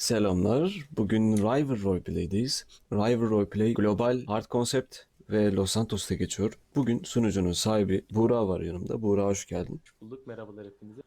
Selamlar. Bugün River Roleplay'deyiz. River Roleplay global hard concept ve Los Santos'ta geçiyor. Bugün sunucunun sahibi Buğra var yanımda. Buğra hoş geldin. Bulduk merhabalar hepinize.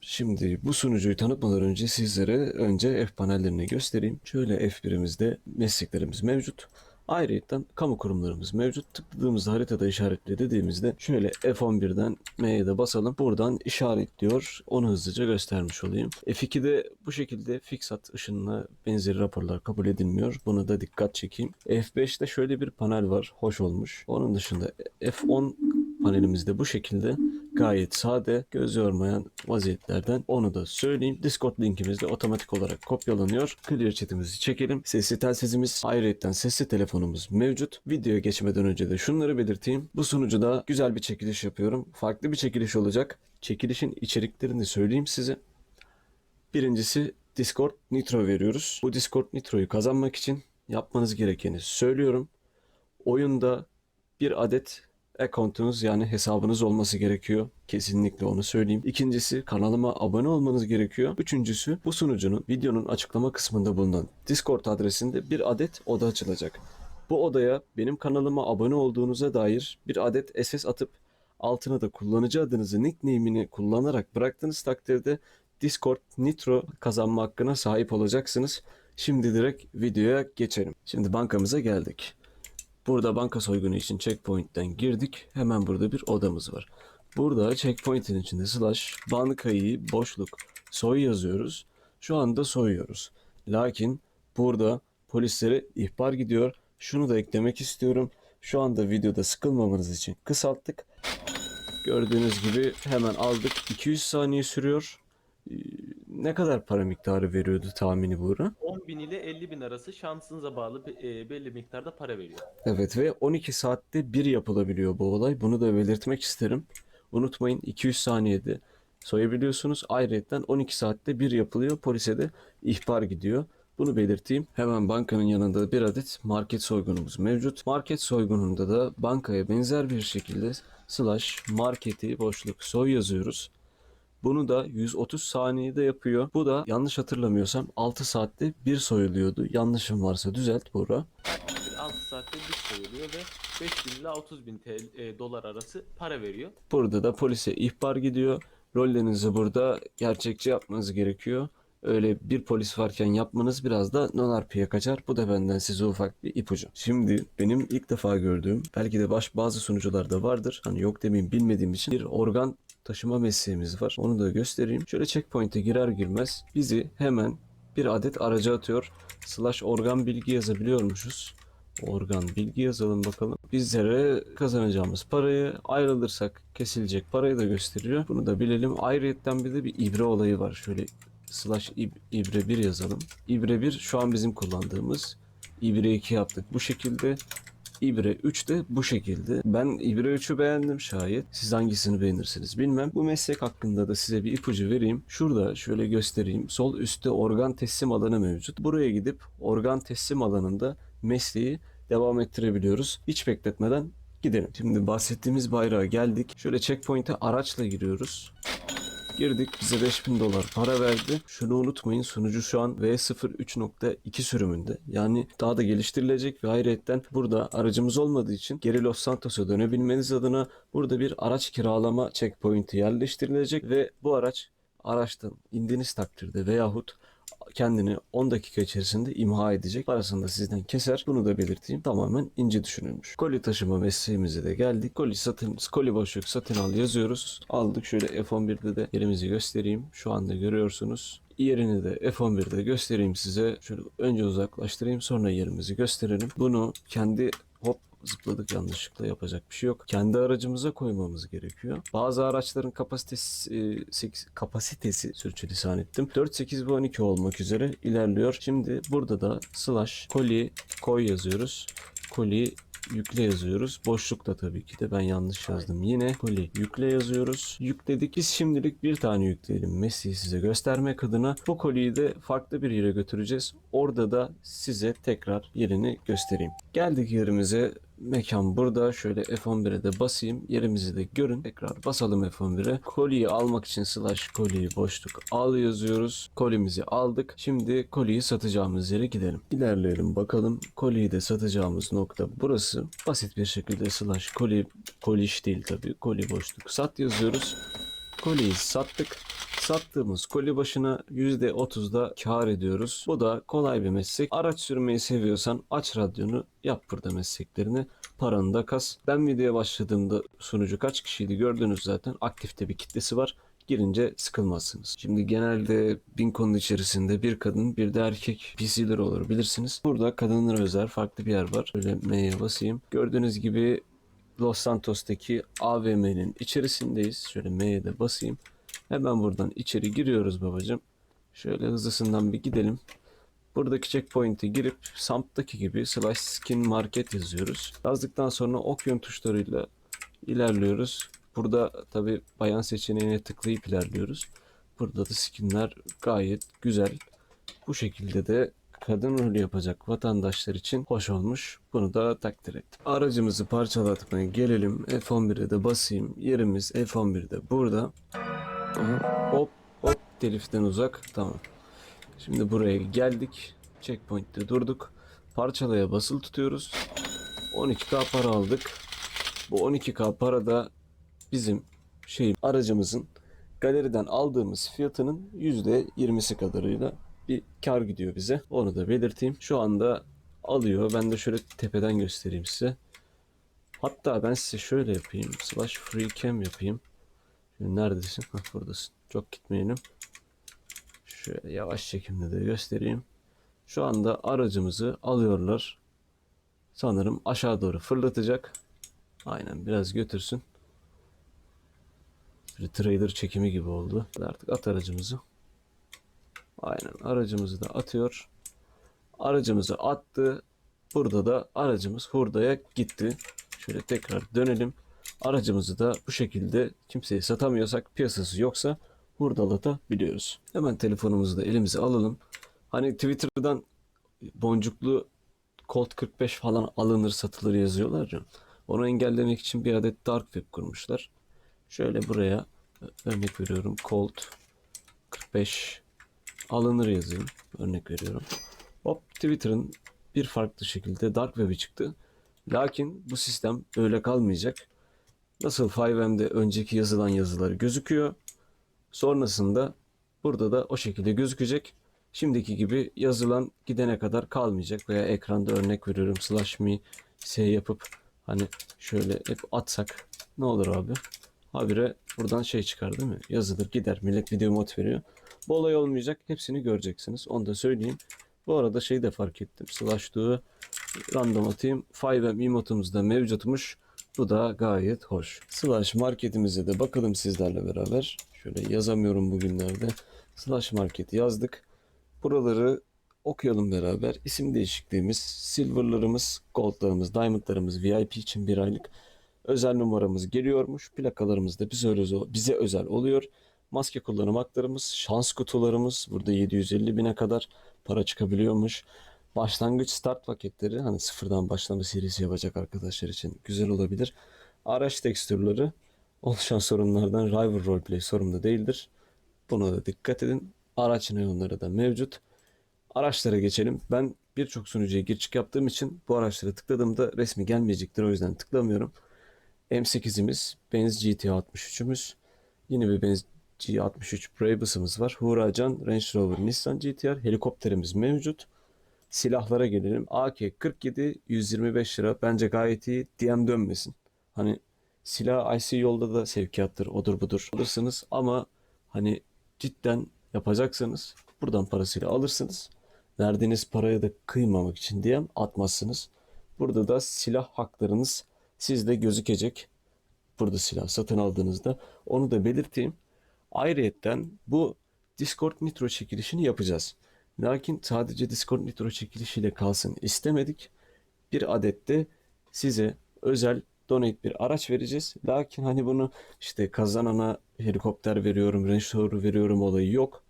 Şimdi bu sunucuyu tanıtmadan önce sizlere önce F panellerini göstereyim. Şöyle F1'imizde mesleklerimiz mevcut. Ayrıca kamu kurumlarımız mevcut. Tıkladığımızda haritada işaretle dediğimizde şöyle F11'den M'ye de basalım. Buradan işaretliyor. Onu hızlıca göstermiş olayım. F2'de bu şekilde fixat ışınla benzeri raporlar kabul edilmiyor. Buna da dikkat çekeyim. F5'te şöyle bir panel var. Hoş olmuş. Onun dışında F10 panelimizde bu şekilde gayet sade, göz yormayan vaziyetlerden onu da söyleyeyim. Discord linkimiz de otomatik olarak kopyalanıyor. Clear chatimizi çekelim. Sesli telsizimiz, ayrıca sesli telefonumuz mevcut. Videoya geçmeden önce de şunları belirteyim. Bu sunucuda güzel bir çekiliş yapıyorum. Farklı bir çekiliş olacak. Çekilişin içeriklerini söyleyeyim size. Birincisi Discord Nitro veriyoruz. Bu Discord Nitro'yu kazanmak için yapmanız gerekeni söylüyorum. Oyunda bir adet account'unuz yani hesabınız olması gerekiyor. Kesinlikle onu söyleyeyim. İkincisi kanalıma abone olmanız gerekiyor. Üçüncüsü bu sunucunun videonun açıklama kısmında bulunan Discord adresinde bir adet oda açılacak. Bu odaya benim kanalıma abone olduğunuza dair bir adet SS atıp altına da kullanıcı adınızı nickname'ini kullanarak bıraktığınız takdirde Discord Nitro kazanma hakkına sahip olacaksınız. Şimdi direkt videoya geçelim. Şimdi bankamıza geldik. Burada banka soygunu için checkpoint'ten girdik. Hemen burada bir odamız var. Burada checkpoint'in içinde slash bankayı boşluk soy yazıyoruz. Şu anda soyuyoruz. Lakin burada polislere ihbar gidiyor. Şunu da eklemek istiyorum. Şu anda videoda sıkılmamanız için kısalttık. Gördüğünüz gibi hemen aldık. 200 saniye sürüyor. Ne kadar para miktarı veriyordu tahmini Buğra? 10 bin ile 50 bin arası şansınıza bağlı be- e, belli miktarda para veriyor. Evet ve 12 saatte bir yapılabiliyor bu olay. Bunu da belirtmek isterim. Unutmayın 200 saniyede soyabiliyorsunuz. Ayrıca 12 saatte bir yapılıyor. Polise de ihbar gidiyor. Bunu belirteyim. Hemen bankanın yanında bir adet market soygunumuz mevcut. Market soygununda da bankaya benzer bir şekilde slash marketi boşluk soy yazıyoruz. Bunu da 130 saniyede yapıyor. Bu da yanlış hatırlamıyorsam 6 saatte bir soyuluyordu. Yanlışım varsa düzelt. Bir 6 saatte bir sayılıyor ve 5 bin ile 30 bin TL, e, dolar arası para veriyor. Burada da polise ihbar gidiyor. Rollerinizi burada gerçekçi yapmanız gerekiyor. Öyle bir polis varken yapmanız biraz da non-RP'ye kaçar. Bu da benden size ufak bir ipucu. Şimdi benim ilk defa gördüğüm, belki de baş bazı sunucularda vardır. Hani yok demeyeyim bilmediğim için bir organ taşıma mesleğimiz var. Onu da göstereyim. Şöyle checkpoint'e girer girmez bizi hemen bir adet araca atıyor. Slash organ bilgi yazabiliyormuşuz. Organ bilgi yazalım bakalım. Bizlere kazanacağımız parayı ayrılırsak kesilecek parayı da gösteriyor. Bunu da bilelim. Ayrıyetten bir de bir ibre olayı var. Şöyle slash ib- ibre 1 yazalım. İbre 1 şu an bizim kullandığımız. İbre 2 yaptık bu şekilde. İbre 3 de bu şekilde. Ben İbre 3'ü beğendim şayet. Siz hangisini beğenirsiniz bilmem. Bu meslek hakkında da size bir ipucu vereyim. Şurada şöyle göstereyim. Sol üstte organ teslim alanı mevcut. Buraya gidip organ teslim alanında mesleği devam ettirebiliyoruz. Hiç bekletmeden gidelim. Şimdi bahsettiğimiz bayrağa geldik. Şöyle checkpoint'e araçla giriyoruz. Girdik bize 5000 dolar para verdi. Şunu unutmayın sunucu şu an V03.2 sürümünde. Yani daha da geliştirilecek ve ayrıyetten burada aracımız olmadığı için geri Los Santos'a dönebilmeniz adına burada bir araç kiralama checkpoint'i yerleştirilecek ve bu araç araçtan indiğiniz takdirde veyahut kendini 10 dakika içerisinde imha edecek. Parasını da sizden keser. Bunu da belirteyim. Tamamen ince düşünülmüş. Koli taşıma mesleğimize de geldik. Koli satın, koli boşluk satın al yazıyoruz. Aldık şöyle F11'de de yerimizi göstereyim. Şu anda görüyorsunuz. Yerini de F11'de göstereyim size. Şöyle önce uzaklaştırayım sonra yerimizi gösterelim. Bunu kendi hop zıpladık yanlışlıkla yapacak bir şey yok. Kendi aracımıza koymamız gerekiyor. Bazı araçların kapasitesi e, seks- kapasitesi sürçülisan ettim. 4 8 ve 12 olmak üzere ilerliyor. Şimdi burada da slash koli koy yazıyoruz. Koli yükle yazıyoruz. Boşlukta tabii ki de ben yanlış yazdım. Yine koli yükle yazıyoruz. Yükledik. Biz şimdilik bir tane yükleyelim. Mesleği size göstermek adına. Bu koliyi de farklı bir yere götüreceğiz. Orada da size tekrar yerini göstereyim. Geldik yerimize. Mekan burada. Şöyle F11'e de basayım. Yerimizi de görün. Tekrar basalım F11'e. Koliyi almak için slash koliyi boşluk al yazıyoruz. Kolimizi aldık. Şimdi koliyi satacağımız yere gidelim. İlerleyelim bakalım. Koliyi de satacağımız nokta burası. Basit bir şekilde slash koli, koli iş değil tabii. Koli boşluk sat yazıyoruz. Koliyi sattık. Sattığımız koli başına %30'da kar ediyoruz. Bu da kolay bir meslek. Araç sürmeyi seviyorsan aç radyonu yap burada mesleklerini. Paranı da kas. Ben videoya başladığımda sunucu kaç kişiydi gördünüz zaten. Aktifte bir kitlesi var. Girince sıkılmazsınız. Şimdi genelde bin konu içerisinde bir kadın bir de erkek PC'ler olur bilirsiniz. Burada kadınlara özel farklı bir yer var. Böyle M'ye basayım. Gördüğünüz gibi Los Santos'taki AVM'nin içerisindeyiz. Şöyle M'ye de basayım. Hemen buradan içeri giriyoruz babacım. Şöyle hızlısından bir gidelim. Buradaki checkpoint'e girip Samp'taki gibi slash skin market yazıyoruz. Yazdıktan sonra okyon tuşlarıyla ilerliyoruz. Burada tabi bayan seçeneğine tıklayıp ilerliyoruz. Burada da skinler gayet güzel. Bu şekilde de kadın rolü yapacak vatandaşlar için hoş olmuş. Bunu da takdir ettim. Aracımızı parçalatmaya gelelim. F11'e de basayım. Yerimiz F11'de burada. Hop hop teliften uzak. Tamam. Şimdi buraya geldik. Checkpoint'te durduk. Parçalaya basılı tutuyoruz. 12k para aldık. Bu 12k para da bizim şey aracımızın galeriden aldığımız fiyatının %20'si kadarıyla bir kar gidiyor bize. Onu da belirteyim. Şu anda alıyor. Ben de şöyle tepeden göstereyim size. Hatta ben size şöyle yapayım. Slash free cam yapayım. Şimdi neredesin? Hah buradasın. Çok gitmeyelim. Şöyle yavaş çekimde de göstereyim. Şu anda aracımızı alıyorlar. Sanırım aşağı doğru fırlatacak. Aynen biraz götürsün. Bir trailer çekimi gibi oldu. Artık at aracımızı. Aynen aracımızı da atıyor. Aracımızı attı. Burada da aracımız hurdaya gitti. Şöyle tekrar dönelim. Aracımızı da bu şekilde kimseye satamıyorsak piyasası yoksa hurdalatabiliyoruz. Hemen telefonumuzu da elimize alalım. Hani Twitter'dan boncuklu Colt 45 falan alınır satılır yazıyorlar ya. Onu engellemek için bir adet dark web kurmuşlar. Şöyle buraya örnek veriyorum Colt 45 alınır yazayım. Örnek veriyorum. Hop Twitter'ın bir farklı şekilde dark web'i çıktı. Lakin bu sistem böyle kalmayacak. Nasıl 5M'de önceki yazılan yazıları gözüküyor. Sonrasında burada da o şekilde gözükecek. Şimdiki gibi yazılan gidene kadar kalmayacak veya ekranda örnek veriyorum slash me s yapıp hani şöyle hep atsak ne olur abi? Habire buradan şey çıkar değil mi? Yazılır gider millet video mod veriyor. Bu olay olmayacak. Hepsini göreceksiniz. Onu da söyleyeyim. Bu arada şeyi de fark ettim. Slash do'u random atayım. 5M emotumuz da mevcutmuş. Bu da gayet hoş. Slash marketimize de bakalım sizlerle beraber. Şöyle yazamıyorum bugünlerde. Slash market yazdık. Buraları okuyalım beraber. İsim değişikliğimiz, silverlarımız, goldlarımız, diamondlarımız VIP için bir aylık. Özel numaramız geliyormuş. Plakalarımız da bize özel, bize özel oluyor. Maske kullanım haklarımız, şans kutularımız burada 750 bine kadar para çıkabiliyormuş. Başlangıç start paketleri hani sıfırdan başlama serisi yapacak arkadaşlar için güzel olabilir. Araç tekstürleri oluşan sorunlardan Rival Roleplay sorumlu değildir. Buna da dikkat edin. Araç neonları da mevcut. Araçlara geçelim. Ben birçok sunucuya gir çık yaptığım için bu araçlara tıkladığımda resmi gelmeyecektir. O yüzden tıklamıyorum. M8'imiz, Benz GT 63'ümüz, yine bir Benz G63 Brabus'ımız var. Huracan, Range Rover, Nissan GTR, helikopterimiz mevcut. Silahlara gelelim. AK-47 125 lira. Bence gayet iyi. DM dönmesin. Hani silah IC yolda da sevkiyattır, odur budur alırsınız ama hani cidden yapacaksanız buradan parasıyla alırsınız. Verdiğiniz paraya da kıymamak için DM atmazsınız. Burada da silah haklarınız sizde gözükecek. Burada silah satın aldığınızda onu da belirteyim. Ayrıyetten bu Discord Nitro çekilişini yapacağız. Lakin sadece Discord Nitro çekilişiyle kalsın istemedik. Bir adet de size özel donate bir araç vereceğiz. Lakin hani bunu işte kazanana helikopter veriyorum, Range Rover veriyorum olayı yok.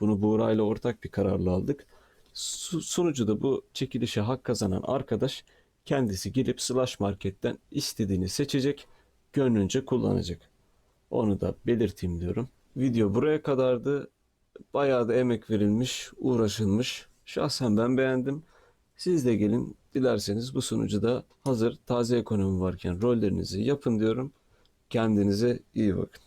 Bunu Buğra ile ortak bir kararla aldık. Su- Sunucuda bu çekilişe hak kazanan arkadaş kendisi girip slash marketten istediğini seçecek, gönlünce kullanacak. Onu da belirteyim diyorum. Video buraya kadardı. Bayağı da emek verilmiş, uğraşılmış. Şahsen ben beğendim. Siz de gelin dilerseniz bu sunucuda hazır taze ekonomi varken rollerinizi yapın diyorum. Kendinize iyi bakın.